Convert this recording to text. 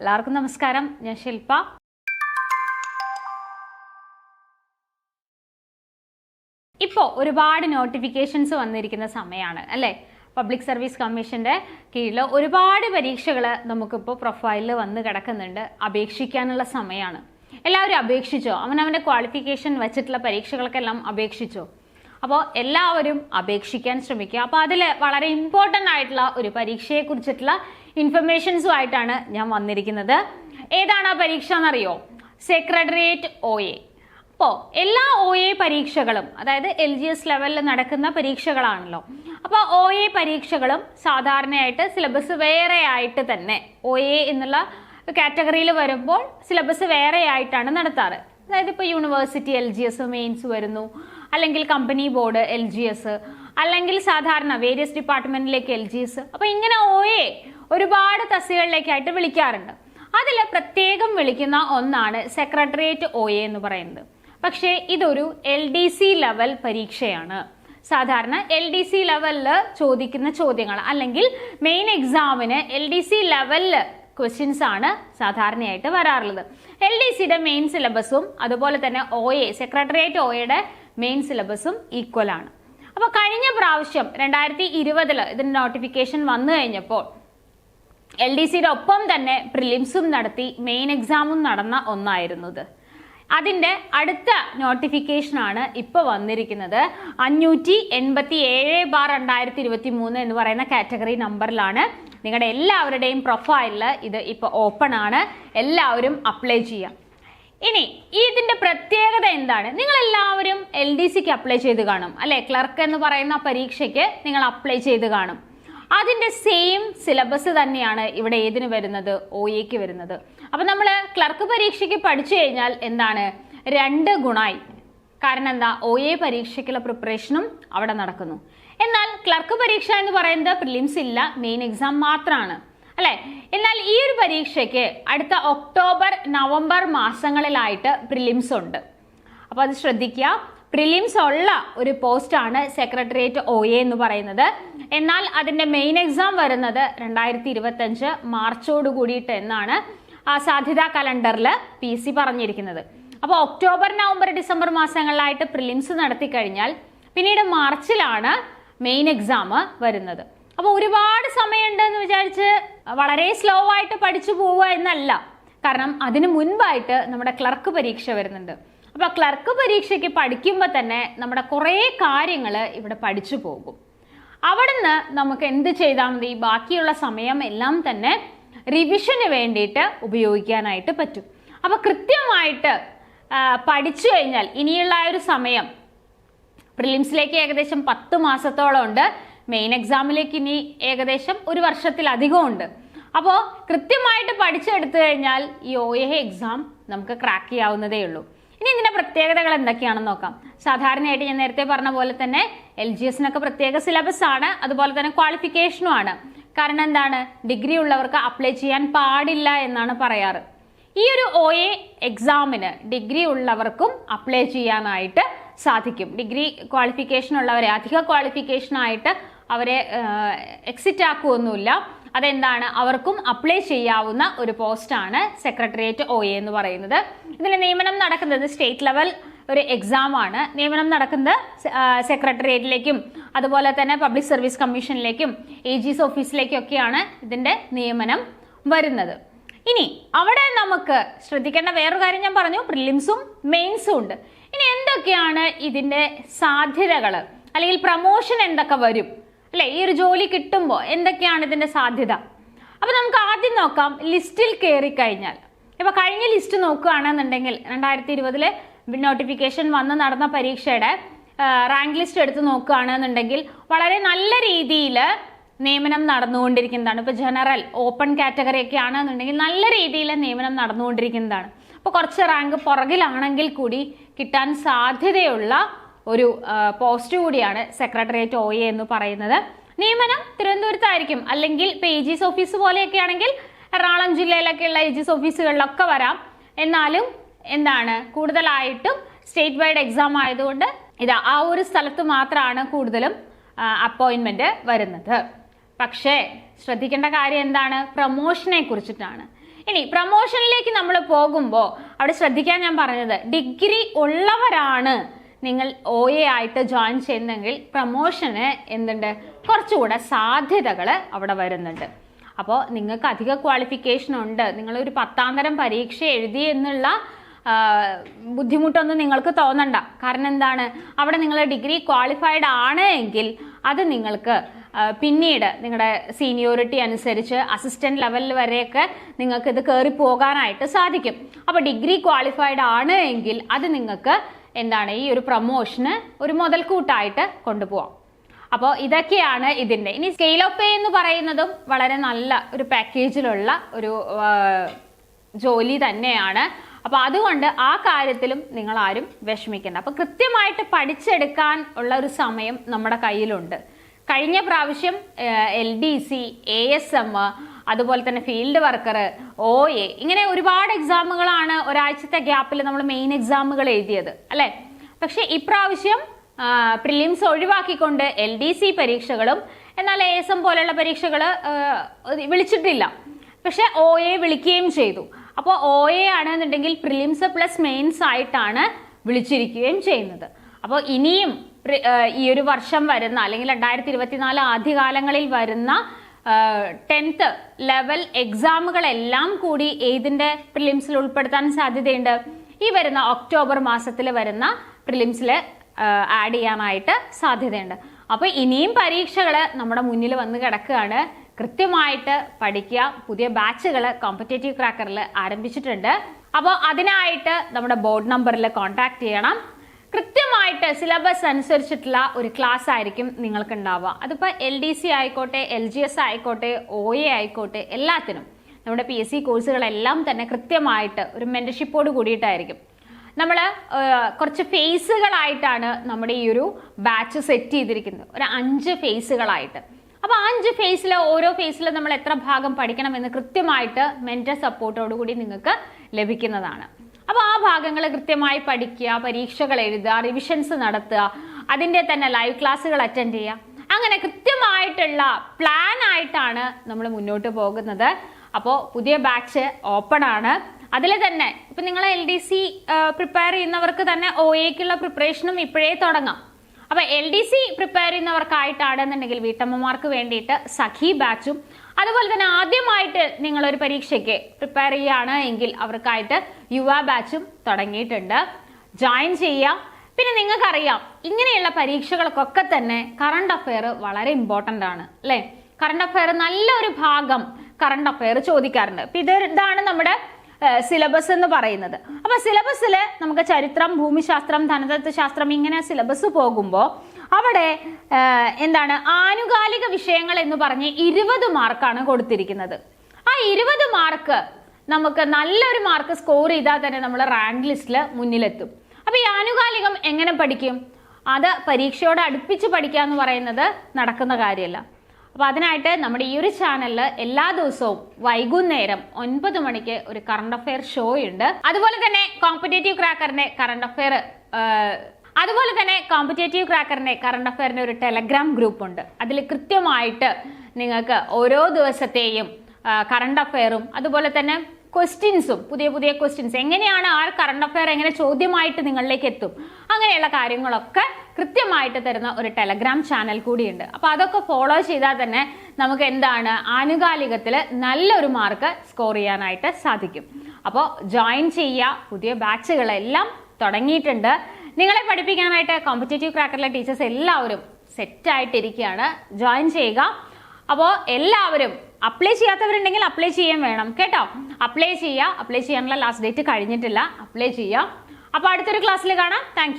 എല്ലാവർക്കും നമസ്കാരം. ഞാൻ ശില്പ ഇപ്പോൾ ഒരുപാട് നോട്ടിഫിക്കേഷൻസ് വന്നിരിക്കുന്ന സമയമാണ് അല്ലേ? പബ്ലിക് സർവീസ് കമ്മീഷന്റെ കീഴിൽ ഒരുപാട് പരീക്ഷകൾ നമുക്കിപ്പോൾ പ്രൊഫൈലിൽ വന്ന് കിടക്കുന്നുണ്ട് അപേക്ഷിക്കാനുള്ള സമയമാണ് എല്ലാവരും അപേക്ഷിച്ചോ? അവനവന്റെ ക്വാളിഫിക്കേഷൻ വെച്ചിട്ടുള്ള പരീക്ഷകൾക്കെല്ലാം അപേക്ഷിച്ചോ? അപ്പോൾ എല്ലാവരും അപേക്ഷിക്കാൻ ശ്രമിക്കുക. അപ്പോൾ അതിൽ വളരെ ഇമ്പോർട്ടന്റ് ആയിട്ടുള്ള ഒരു പരീക്ഷയെ കുറിച്ചിട്ടുള്ള ഇൻഫർമേഷൻസുമായിട്ടാണ് ഞാൻ വന്നിരിക്കുന്നത്. ഏതാണ് ആ പരീക്ഷ എന്നറിയോ? സെക്രട്ടേറിയറ്റ് ഒ എ അപ്പോൾ എല്ലാ ഒ എ പരീക്ഷകളും അതായത് എൽ ജി എസ് ലെവലിൽ നടക്കുന്ന പരീക്ഷകളാണല്ലോ. അപ്പോൾ ഒ എ പരീക്ഷകളും സാധാരണയായിട്ട് സിലബസ് വേറെ ആയിട്ട് തന്നെ ഒ എ എന്നുള്ള കാറ്റഗറിയിൽ വരുമ്പോൾ സിലബസ് വേറെ ആയിട്ടാണ് നടത്താറ്. അതായത് ഇപ്പോൾ university L G S mains വരുന്നു അല്ലെങ്കിൽ company board L G S അല്ലെങ്കിൽ സാധാരണ വേരിയസ് ഡിപ്പാർട്ട്മെന്റിലേക്ക് എൽ ജി എസ് അപ്പോൾ ഇങ്ങനെ ഒ എ ഒരുപാട് തസ്തികളിലേക്കായിട്ട് വിളിക്കാറുണ്ട്. അതിൽ പ്രത്യേകം വിളിക്കുന്ന ഒന്നാണ് സെക്രട്ടേറിയറ്റ് ഒ എ എന്ന് പറയുന്നത്. പക്ഷേ ഇതൊരു എൽ ഡി സി ലെവൽ പരീക്ഷയാണ്. സാധാരണ എൽ ഡി സി ലെവലിൽ ചോദിക്കുന്ന ചോദ്യങ്ങൾ അല്ലെങ്കിൽ മെയിൻ എക്സാമിന് എൽ ഡി സി ലെവലിൽ ക്വസ്റ്റ്യൻസ് ആണ് സാധാരണയായിട്ട് വരാറുള്ളത്. എൽ ഡി സിയുടെ മെയിൻ സിലബസും അതുപോലെ തന്നെ ഒ എ സെക്രട്ടേറിയറ്റ് ഒ എയുടെ മെയിൻ സിലബസും ഈക്വൽ ആണ്. അപ്പോൾ കഴിഞ്ഞ പ്രാവശ്യം രണ്ടായിരത്തി ഇരുപതിൽ ഇതിന് നോട്ടിഫിക്കേഷൻ വന്നു കഴിഞ്ഞപ്പോൾ എൽ ഡി സിയുടെ ഒപ്പം തന്നെ പ്രിലിംസും നടത്തി മെയിൻ എക്സാമും നടന്ന ഒന്നായിരുന്നത്. അതിന്റെ അടുത്ത നോട്ടിഫിക്കേഷനാണ് ഇപ്പോൾ വന്നിരിക്കുന്നത്. അഞ്ഞൂറ്റി എൺപത്തി ഏഴ് ബാർ രണ്ടായിരത്തി ഇരുപത്തി മൂന്ന് എന്ന് പറയുന്ന കാറ്റഗറി നമ്പറിലാണ്. നിങ്ങളുടെ എല്ലാവരുടെയും പ്രൊഫൈലിൽ ഇത് ഇപ്പോൾ ഓപ്പൺ ആണ് എല്ലാവരും അപ്ലൈ ചെയ്യാം. ഇനി ഇതിന്റെ പ്രത്യേകത എന്താണ്? നിങ്ങൾ എല്ലാവരും എൽ ഡി സിക്ക് അപ്ലൈ ചെയ്ത് കാണും. അല്ലെ? ക്ലർക്ക് എന്ന് പറയുന്ന പരീക്ഷയ്ക്ക് നിങ്ങൾ അപ്ലൈ ചെയ്ത് കാണും. അതിന്റെ സെയിം സിലബസ് തന്നെയാണ് ഇവിടെ ഏതിന് വരുന്നത്? ഒ എക്ക് വരുന്നത്. അപ്പം നമ്മൾ ക്ലർക്ക് പരീക്ഷയ്ക്ക് പഠിച്ചു കഴിഞ്ഞാൽ എന്താണ്? രണ്ട് ഗുണായി. കാരണം എന്താ? ഒ എ പരീക്ഷയ്ക്കുള്ള പ്രിപ്പറേഷനും അവിടെ നടക്കുന്നു. എന്നാൽ ക്ലർക്ക് പരീക്ഷ എന്ന് പറയുന്നത് പ്രിലിംസ് ഇല്ല മെയിൻ എക്സാം മാത്രമാണ് അല്ലേ? എന്നാൽ ഈ ഒരു പരീക്ഷയ്ക്ക് അടുത്ത ഒക്ടോബർ നവംബർ മാസങ്ങളിലായിട്ട് പ്രിലിംസ് ഉണ്ട്. അപ്പോൾ അത് ശ്രദ്ധിക്കുക പ്രിലിംസ് ഉള്ള ഒരു പോസ്റ്റാണ് സെക്രട്ടേറിയറ്റ് ഒ എ എന്ന് പറയുന്നത്. എന്നാൽ അതിന്റെ മെയിൻ എക്സാം വരുന്നത് രണ്ടായിരത്തി ഇരുപത്തഞ്ച് മാർച്ചോട് കൂടിയിട്ട് എന്നാണ് ആ സാധ്യതാ കലണ്ടറിൽ പി സി പറഞ്ഞിരിക്കുന്നത്. അപ്പോൾ ഒക്ടോബർ നവംബർ ഡിസംബർ മാസങ്ങളിലായിട്ട് പ്രിലിംസ് നടത്തി കഴിഞ്ഞാൽ പിന്നീട് മാർച്ചിലാണ് മെയിൻ എക്സാം വരുന്നത്. അപ്പോൾ ഒരുപാട് സമയമുണ്ട് എന്ന് വിചാരിച്ച് വളരെ സ്ലോ ആയിട്ട് പഠിച്ചു പോവുക എന്നല്ല. കാരണം അതിന് മുൻപായിട്ട് നമ്മുടെ ക്ലർക്ക് പരീക്ഷ വരുന്നുണ്ട്. അപ്പോൾ ക്ലർക്ക് പരീക്ഷയ്ക്ക് പഠിക്കുമ്പോൾ തന്നെ നമ്മുടെ കുറേ കാര്യങ്ങൾ ഇവിടെ പഠിച്ചു പോകും. അവിടുന്ന് നമുക്ക് എന്ത് ചെയ്താൽ മതി? ബാക്കിയുള്ള സമയം എല്ലാം തന്നെ റിവിഷന് വേണ്ടിയിട്ട് ഉപയോഗിക്കാനായിട്ട് പറ്റും. അപ്പോൾ കൃത്യമായിട്ട് പഠിച്ചു കഴിഞ്ഞാൽ ഇനിയുള്ള ആ ഒരു സമയം പ്രിലിംസിലേക്ക് ഏകദേശം പത്ത് മാസത്തോളം ഉണ്ട്. മെയിൻ എക്സാമിലേക്ക് ഇനി ഏകദേശം ഒരു വർഷത്തിലധികം ഉണ്ട്. അപ്പോൾ കൃത്യമായിട്ട് പഠിച്ചെടുത്തു കഴിഞ്ഞാൽ ഈ ഒ എ എക്സാം നമുക്ക് ക്രാക്ക് ചെയ്യാവുന്നതേ ഉള്ളൂ. ഇനി ഇതിന്റെ പ്രത്യേകതകൾ എന്തൊക്കെയാണെന്ന് നോക്കാം. സാധാരണയായിട്ട് ഞാൻ നേരത്തെ പറഞ്ഞ പോലെ തന്നെ എൽ ജി എസിനൊക്കെ പ്രത്യേക സിലബസ് ആണ്. അതുപോലെ തന്നെ ക്വാളിഫിക്കേഷനും ആണ്. കാരണം എന്താണ്? ഡിഗ്രി ഉള്ളവർക്ക് അപ്ലൈ ചെയ്യാൻ പാടില്ല എന്നാണ് പറയാറ്. ഈ ഒരു ഒ എ എക്സാമിന് ഡിഗ്രി ഉള്ളവർക്കും അപ്ലൈ ചെയ്യാനായിട്ട് സാധിക്കും. ഡിഗ്രി ക്വാളിഫിക്കേഷൻ ഉള്ളവരെ അധിക ക്വാളിഫിക്കേഷനായിട്ട് അവരെ എക്സിറ്റ് ആക്കുമൊന്നുമില്ല അതെന്താണ്? അവർക്കും അപ്ലൈ ചെയ്യാവുന്ന ഒരു പോസ്റ്റാണ് സെക്രട്ടേറിയറ്റ് ഒ എ എന്ന് പറയുന്നത്. ഇതിന് നിയമനം നടക്കുന്നത് സ്റ്റേറ്റ് ലെവൽ ഒരു എക്സാം ആണ്. നിയമനം നടക്കുന്നത് സെക്രട്ടേറിയറ്റിലേക്കും അതുപോലെ തന്നെ പബ്ലിക് സർവീസ് കമ്മീഷനിലേക്കും എ ജിസ് സി ഒക്കെയാണ് ഇതിന്റെ നിയമനം വരുന്നത്. ഇനി അവിടെ നമുക്ക് ശ്രദ്ധിക്കേണ്ട വേറൊരു കാര്യം ഞാൻ പറഞ്ഞു പ്രിലിംസും മെയിൻസും ഉണ്ട്. ഇനി എന്തൊക്കെയാണ് ഇതിന്റെ സാധ്യതകൾ അല്ലെങ്കിൽ പ്രമോഷൻ എന്തൊക്കെ വരും? അല്ലെ? ഈ ഒരു ജോലി കിട്ടുമ്പോൾ എന്തൊക്കെയാണ് ഇതിന്റെ സാധ്യത? അപ്പൊ നമുക്ക് ആദ്യം നോക്കാം ലിസ്റ്റിൽ കയറി കഴിഞ്ഞാൽ. ഇപ്പൊ കഴിഞ്ഞ ലിസ്റ്റ് നോക്കുകയാണെന്നുണ്ടെങ്കിൽ രണ്ടായിരത്തി ഇരുപതിലെ നോട്ടിഫിക്കേഷൻ വന്ന് നടന്ന പരീക്ഷയുടെ റാങ്ക് ലിസ്റ്റ് എടുത്ത് നോക്കുകയാണെന്നുണ്ടെങ്കിൽ വളരെ നല്ല രീതിയിൽ നിയമനം നടന്നുകൊണ്ടിരിക്കുന്നതാണ്. ഇപ്പോൾ ജനറൽ ഓപ്പൺ കാറ്റഗറി ഒക്കെ ആണെന്നുണ്ടെങ്കിൽ നല്ല രീതിയിൽ നിയമനം നടന്നുകൊണ്ടിരിക്കുന്നതാണ്. അപ്പോൾ കുറച്ച് റാങ്ക് പുറകിലാണെങ്കിൽ കൂടി കിട്ടാൻ സാധ്യതയുള്ള ഒരു പോസ്റ്റ് കൂടിയാണ് സെക്രട്ടേറിയറ്റ് ഒ എ എന്ന് പറയുന്നത്. നിയമനം തിരുവനന്തപുരത്തായിരിക്കും. അല്ലെങ്കിൽ ഇപ്പോൾ എ ജിസ് ഓഫീസ് പോലെയൊക്കെ ആണെങ്കിൽ എറണാകുളം ജില്ലയിലൊക്കെയുള്ള എ ജിസ് ഓഫീസുകളിലൊക്കെ വരാം. എന്നാലും എന്താണ് കൂടുതലായിട്ടും സ്റ്റേറ്റ് വൈഡ് എക്സാം ആയതുകൊണ്ട് ഇതാ ആ ഒരു സ്ഥലത്ത് മാത്രമാണ് കൂടുതലും അപ്പോയിൻമെന്റ് വരുന്നത്. പക്ഷേ ശ്രദ്ധിക്കേണ്ട കാര്യം എന്താണ്? പ്രൊമോഷനെ കുറിച്ചിട്ടാണ്. ഇനി പ്രൊമോഷനിലേക്ക് നമ്മൾ പോകുമ്പോൾ അവിടെ ശ്രദ്ധിക്കാൻ ഞാൻ പറഞ്ഞത് ഡിഗ്രി ഉള്ളവരാണ് നിങ്ങൾ ഒ എ ആയിട്ട് ജോയിൻ ചെയ്യുന്നെങ്കിൽ പ്രൊമോഷന് എന്തുണ്ട്? കുറച്ചുകൂടെ സാധ്യതകൾ അവിടെ വരുന്നുണ്ട്. അപ്പോൾ നിങ്ങൾക്ക് അധിക ക്വാളിഫിക്കേഷൻ ഉണ്ട്. നിങ്ങളൊരു പത്താം തരം പരീക്ഷ എഴുതി എന്നുള്ള ബുദ്ധിമുട്ടൊന്നും നിങ്ങൾക്ക് തോന്നണ്ട. കാരണം എന്താണ്? അവിടെ നിങ്ങൾ ഡിഗ്രി ക്വാളിഫൈഡ് ആണ് എങ്കിൽ അത് നിങ്ങൾക്ക് പിന്നീട് നിങ്ങളുടെ സീനിയോറിറ്റി അനുസരിച്ച് അസിസ്റ്റന്റ് ലെവലിൽ വരെയൊക്കെ നിങ്ങൾക്ക് ഇത് കയറി പോകാനായിട്ട് സാധിക്കും. അപ്പോൾ ഡിഗ്രി ക്വാളിഫൈഡ് ആണ് എങ്കിൽ അത് നിങ്ങൾക്ക് എന്താണ് ഈ ഒരു പ്രൊമോഷന് ഒരു മുതൽക്കൂട്ടായിട്ട് കൊണ്ടുപോകാം അപ്പോൾ ഇതൊക്കെയാണ് ഇതിന്റെ. ഇനി സ്കെയിൽ ഓഫ് പേ എന്ന് പറയുന്നതും വളരെ നല്ല ഒരു പാക്കേജിലുള്ള ഒരു ജോലി തന്നെയാണ്. അപ്പോൾ അതുകൊണ്ട് ആ കാര്യത്തിലും നിങ്ങൾ ആരും വിഷമിക്കേണ്ട. അപ്പോൾ കൃത്യമായിട്ട് പഠിച്ചെടുക്കാൻ ഉള്ള ഒരു സമയം നമ്മുടെ കയ്യിലുണ്ട്. കഴിഞ്ഞ പ്രാവശ്യം L D C A S M അതുപോലെ തന്നെ ഫീൽഡ് വർക്കർ ഒ എ ഇങ്ങനെ ഒരുപാട് എക്സാമുകളാണ് ഒരാഴ്ചത്തെ ഗ്യാപ്പിൽ നമ്മൾ മെയിൻ എക്സാമുകൾ എഴുതിയത് അല്ലേ? പക്ഷേ ഇപ്രാവശ്യം പ്രിലിംസ് ഒഴിവാക്കിക്കൊണ്ട് എൽ ഡി സി പരീക്ഷകളും എന്നാൽ എ എസ് എം പോലെയുള്ള പരീക്ഷകൾ വിളിച്ചിട്ടില്ല. പക്ഷെ ഒ എ വിളിക്കുകയും ചെയ്തു. അപ്പോൾ ഒ എ ആണെന്നുണ്ടെങ്കിൽ പ്രിലിംസ് പ്ലസ് മെയിൻസ് ആയിട്ടാണ് വിളിച്ചിരിക്കുകയും ചെയ്യുന്നത്. അപ്പോൾ ഇനിയും ഈ ഒരു വർഷം വരുന്ന അല്ലെങ്കിൽ രണ്ടായിരത്തി ഇരുപത്തിനാല് ആദ്യകാലങ്ങളിൽ വരുന്ന ടെൻത്ത് ലെവൽ എക്സാമുകളെല്ലാം കൂടി ഏതിന്റെ പ്രിലിംസിൽ ഉൾപ്പെടുത്താൻ സാധ്യതയുണ്ട്. ഈ വരുന്ന ഒക്ടോബർ മാസത്തിൽ വരുന്ന പ്രിലിംസിൽ ആഡ് ചെയ്യാനായിട്ട് സാധ്യതയുണ്ട്. അപ്പോൾ ഇനിയും പരീക്ഷകൾ നമ്മുടെ മുന്നിൽ വന്ന് കിടക്കുകയാണ്. കൃത്യമായിട്ട് പഠിക്കുക. പുതിയ ബാച്ചുകൾ കോമ്പറ്റേറ്റീവ് ക്രാക്കറിൽ ആരംഭിച്ചിട്ടുണ്ട്. അപ്പോൾ അതിനായിട്ട് നമ്മുടെ ബോർഡ് നമ്പറിൽ കോൺടാക്ട് ചെയ്യണം. കൃത്യമായിട്ട് സിലബസ് അനുസരിച്ചിട്ടുള്ള ഒരു ക്ലാസ് ആയിരിക്കും നിങ്ങൾക്ക് ഉണ്ടാവുക അതിപ്പോൾ എൽ ഡി സി ആയിക്കോട്ടെ എൽ ജി എസ് ആയിക്കോട്ടെ ഒ എ ആയിക്കോട്ടെ എല്ലാത്തിനും നമ്മുടെ പി എസ് സി കോഴ്സുകളെല്ലാം തന്നെ കൃത്യമായിട്ട് ഒരു മെന്റർഷിപ്പോട് കൂടിയിട്ടായിരിക്കും. നമ്മൾ കുറച്ച് ഫേസുകളായിട്ടാണ് നമ്മുടെ ഈ ഒരു ബാച്ച് സെറ്റ് ചെയ്തിരിക്കുന്നത്. ഒരു അഞ്ച് ഫേസുകളായിട്ട് അപ്പോൾ ആ അഞ്ച് ഫേസിൽ ഓരോ ഫേസിൽ നമ്മൾ എത്ര ഭാഗം പഠിക്കണമെന്ന് കൃത്യമായിട്ട് മെന്റർ സപ്പോർട്ടോടുകൂടി നിങ്ങൾക്ക് ലഭിക്കുന്നതാണ്. അപ്പോൾ ആ ഭാഗങ്ങൾ കൃത്യമായി പഠിക്കുക പരീക്ഷകൾ എഴുതുക റിവിഷൻസ് നടത്തുക അതിന്റെ തന്നെ ലൈവ് ക്ലാസ്സുകൾ അറ്റൻഡ് ചെയ്യുക. അങ്ങനെ കൃത്യമായിട്ടുള്ള പ്ലാൻ ആയിട്ടാണ് നമ്മൾ മുന്നോട്ട് പോകുന്നത്. അപ്പോൾ പുതിയ ബാച്ച് ഓപ്പൺ ആണ്. അതിൽ തന്നെ ഇപ്പം നിങ്ങൾ എൽ ഡി സി പ്രിപ്പയർ ചെയ്യുന്നവർക്ക് തന്നെ ഒ എക്കുള്ള പ്രിപ്പറേഷനും ഇപ്പോഴേ തുടങ്ങാം. അപ്പൊ എൽ ഡി സി പ്രിപ്പയർ ചെയ്യുന്നവർക്കായിട്ടാണെന്നുണ്ടെങ്കിൽ വീട്ടമ്മമാർക്ക് വേണ്ടിയിട്ട് സഖി ബാച്ചും അതുപോലെ തന്നെ ആദ്യമായിട്ട് നിങ്ങൾ ഒരു പരീക്ഷയ്ക്ക് പ്രിപ്പയർ ചെയ്യുകയാണ് എങ്കിൽ അവർക്കായിട്ട് യുവ ബാച്ചും തുടങ്ങിയിട്ടുണ്ട്. ജോയിൻ ചെയ്യാം പിന്നെ നിങ്ങൾക്കറിയാം ഇങ്ങനെയുള്ള പരീക്ഷകൾക്കൊക്കെ തന്നെ കറണ്ട് അഫെയർ വളരെ ഇമ്പോർട്ടന്റ് ആണ് അല്ലേ? കറണ്ട് അഫെയർ നല്ലൊരു ഭാഗം കറണ്ട് അഫെയർ ചോദിക്കാറുണ്ട്. ഇപ്പൊ ഇത് ഇതാണ് നമ്മുടെ സിലബസ് എന്ന് പറയുന്നത്. അപ്പൊ സിലബസിൽ നമുക്ക് ചരിത്രം ഭൂമിശാസ്ത്രം ധനതത്വശാസ്ത്രം ഇങ്ങനെ സിലബസ് പോകുമ്പോൾ അവിടെ എന്താണ് ആനുകാലിക വിഷയങ്ങൾ എന്ന് പറഞ്ഞ് ഇരുപത് മാർക്കാണ് കൊടുത്തിരിക്കുന്നത്. ആ ഇരുപത് മാർക്ക് നമുക്ക് നല്ലൊരു മാർക്ക് സ്കോർ ചെയ്താൽ തന്നെ നമ്മൾ റാങ്ക് ലിസ്റ്റിൽ മുന്നിലെത്തും. അപ്പൊ ഈ ആനുകാലികം എങ്ങനെ പഠിക്കും? അത് പരീക്ഷയോട് അടുപ്പിച്ച് പഠിക്കുക എന്ന് പറയുന്നത് നടക്കുന്ന കാര്യമല്ല. അപ്പൊ അതിനായിട്ട് നമ്മുടെ ഈ ഒരു ചാനലിൽ എല്ലാ ദിവസവും വൈകുന്നേരം ഒൻപത് മണിക്ക് ഒരു കറണ്ട് അഫെയർ ഷോ ഉണ്ട്. അതുപോലെ തന്നെ കോമ്പറ്റേറ്റീവ് ക്രാക്കറിന്റെ കറണ്ട് അഫെയർ അതുപോലെ തന്നെ കോമ്പറ്റേറ്റീവ് ക്രാക്കറിന്റെ കറണ്ട് അഫെയറിന്റെ ഒരു ടെലഗ്രാം ഗ്രൂപ്പ് ഉണ്ട്. അതിൽ കൃത്യമായിട്ട് നിങ്ങൾക്ക് ഓരോ ദിവസത്തെയും കറണ്ട് അഫെയറും അതുപോലെ തന്നെ ക്വസ്റ്റ്യൻസും പുതിയ പുതിയ ക്വസ്റ്റ്യൻസ് എങ്ങനെയാണ് ആ കറണ്ട് അഫെയർ എങ്ങനെ ചോദ്യമായിട്ട് നിങ്ങളിലേക്ക് എത്തും? അങ്ങനെയുള്ള കാര്യങ്ങളൊക്കെ കൃത്യമായിട്ട് തരുന്ന ഒരു ടെലഗ്രാം ചാനൽ കൂടിയുണ്ട്. അപ്പൊ അതൊക്കെ ഫോളോ ചെയ്താൽ തന്നെ നമുക്ക് എന്താണ് ആനുകാലികത്തിൽ നല്ലൊരു മാർക്ക് സ്കോർ ചെയ്യാനായിട്ട് സാധിക്കും. അപ്പോൾ ജോയിൻ ചെയ്യുക പുതിയ ബാച്ചുകളെല്ലാം തുടങ്ങിയിട്ടുണ്ട്. നിങ്ങളെ പഠിപ്പിക്കാനായിട്ട് കോമ്പറ്റേറ്റീവ് ക്രാക്കറിലെ ടീച്ചേഴ്സ് എല്ലാവരും സെറ്റായിട്ടിരിക്കുകയാണ് ജോയിൻ ചെയ്യുക. അപ്പോൾ എല്ലാവരും അപ്ലൈ ചെയ്യാത്തവരുണ്ടെങ്കിൽ അപ്ലൈ ചെയ്യാൻ വേണം കേട്ടോ? അപ്ലൈ ചെയ്യുക. അപ്ലൈ ചെയ്യാനുള്ള ലാസ്റ്റ് ഡേറ്റ് കഴിഞ്ഞിട്ടില്ല. അപ്ലൈ ചെയ്യുക. അപ്പോൾ അടുത്തൊരു ക്ലാസ്സിൽ കാണാം. താങ്ക്